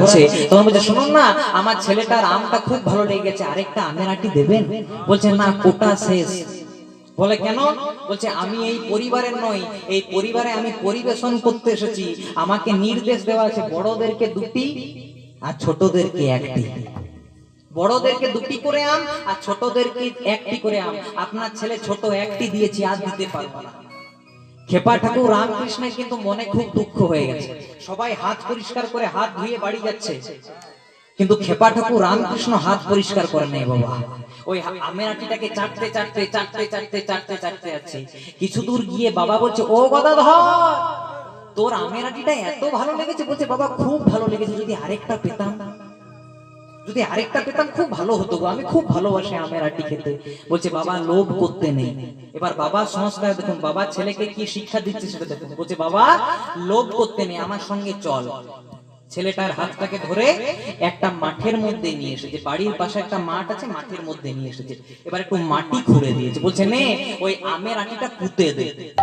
হচ্ছে তখন বলছে শুনুন না আমার ছেলেটার আমটা খুব ভালো লেগেছে আরেকটা আমের আটি দেবেন? বলছে না কোটা শেষ। বলে কেন? বলছে আমি এই পরিবারের নই এই পরিবারে আমি পরিবেশন করতে এসেছি। আমাকে নির্দেশ দেওয়া আছে বড়দেরকে দুটি আর ছোটদেরকে একটি। বড়দেরকে দুটি করে আম আর ছোটদেরকে একটি করে আম। আপনার ছেলে ছোট একটি দিয়েছি আর দিতে পারব না। খেপা ঠাকুর রামকৃষ্ণের কিন্তু মনে খুব দুঃখ হয়ে গেছে। সবাই হাত পরিষ্কার করে হাত ধুয়ে বাড়ি যাচ্ছে। কিন্তু খেপা ঠাকুর রামকৃষ্ণ হাত পরিষ্কার করে নেই বাবা। ওই আমের আটিটাকে চাটতে চাটতে চাটতে চাটতে চাটতে চাটতে যাচ্ছে। কিছু দূর গিয়ে বাবা বলছে, ও গদাধর তোর আমের আটিটা এত ভালো লেগেছে। বলছে, বাবা, খুব ভালো লেগেছে। যদি আরেকটা পেতাম। যদি আরেকটা পেতাম, খুব ভালো হতো আমি খুব ভালোবাসি আমের আটি খেতে। বলছে, বাবা, লোভ করতে নেই। এবার বাবা সংস্কার, দেখুন বাবা ছেলেকে কি শিক্ষা দিচ্ছে সেটা দেখুন। বলছে, বাবা, লোভ করতে নেই, আমার সঙ্গে চল। ছেলেটার হাতটাকে ধরে একটা মাঠের মধ্যে নিয়ে এসেছে। বাড়ির পাশে একটা মাঠ আছে, মাঠের মধ্যে নিয়ে এসেছে। এবার একটু মাটি খুঁড়ে দিয়েছে। বলছে, নে, ওই আমের আটিটা পুঁতে দে।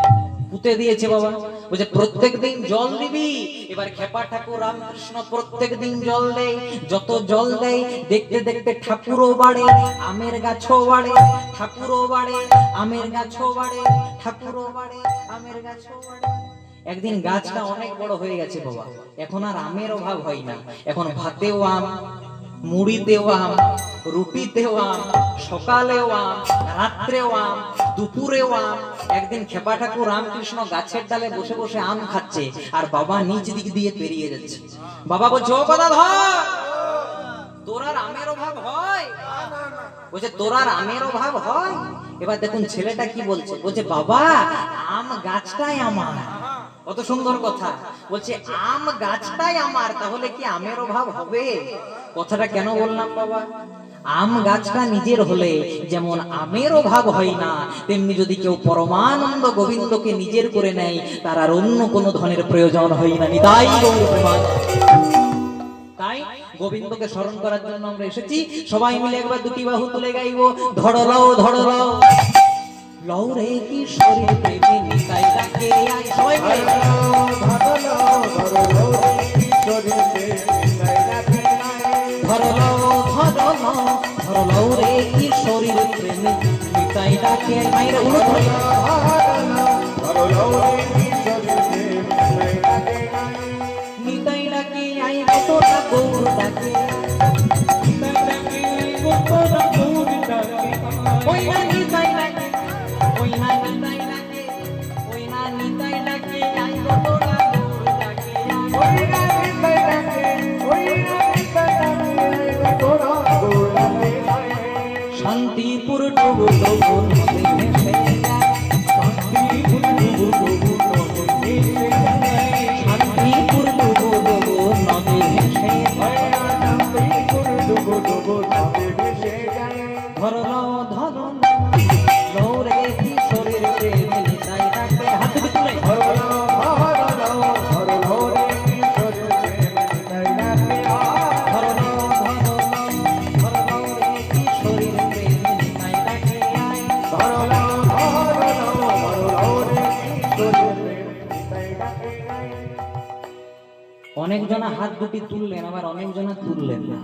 পুঁতে দিয়েছে বাবা। বলছে, প্রত্যেক দিন জল দিবি। এবার খেপা ঠাকুর রামকৃষ্ণ প্রত্যেক দিন জল দেয়। যত জল দেয়, দেখতে দেখতে ঠাকুরও বাড়ে, আমের গাছও বাড়ে, ঠাকুরও বাড়ে, আমের গাছও বাড়ে, ঠাকুরও বাড়ে, আমের গাছও বাড়ে। একদিন গাছটা অনেক বড় হয়ে গেছে বাবা। এখন আর আমের অভাব হয় না। এখন ভাতেও আম, মুড়িতেও আম, রুটিতেও আম, সকালেও আম, রাত্রেও আম দুপুরেও আম একদিন খেপা ঠাকুর রামকৃষ্ণ গাছের ডালে বসে বসে আম খাচ্ছে আর বাবা নিচ দিক দিয়ে পেরিয়ে যাচ্ছে। বাবা বলছে, ও কথা ধর! তোর আর আমের অভাব হয়? বলছে, তোর আর আমের অভাব হয়? এবার দেখুন ছেলেটা কি বলছে? বলছে, বাবা, আম গাছটাই আমার। কত সুন্দর কথা। বলছে, আম গাছটাই আমার, তাহলে কি আমের অভাব হবে? কথাটা কেন বললাম বাবা? আম গাছটা নিজের হলে যেমন আমের অভাব হয় না, তেমনি যদি কেউ পরমানন্দ গোবিন্দকে নিজের করে নেয়, তার আর অন্য কোনো ধনের প্রয়োজন হয় না। নিতাই। তাই গোবিন্দকে স্মরণ করার জন্য আমরা এসেছি। সবাই মিলে একবার দুটি বাহু তুলে গাইবো। ধরো লও ধরো লও। লও রে কি শরীর নিতাই ডাকে সবাই মিলে। ধরো প্রেমী নিতাই ডাকে মাইরে উলো ধরো নিতাই ডাকে আয় কতটা গৌর ডাকে নিতাই ডাকে কতটা গৌর ডাকে ওই শান্তিপুর ডুবু ডুবু নদী ভেসে যায় শান্তিপুর ডুবু ডুবু নদী শান্তিপুর ডুবু ডুবু নদী ভেসে যায় ধরলো ধরলো লৌরে অনেক জনা হাত দুটি তুললেন আবার অনেকজনা তুললেন। না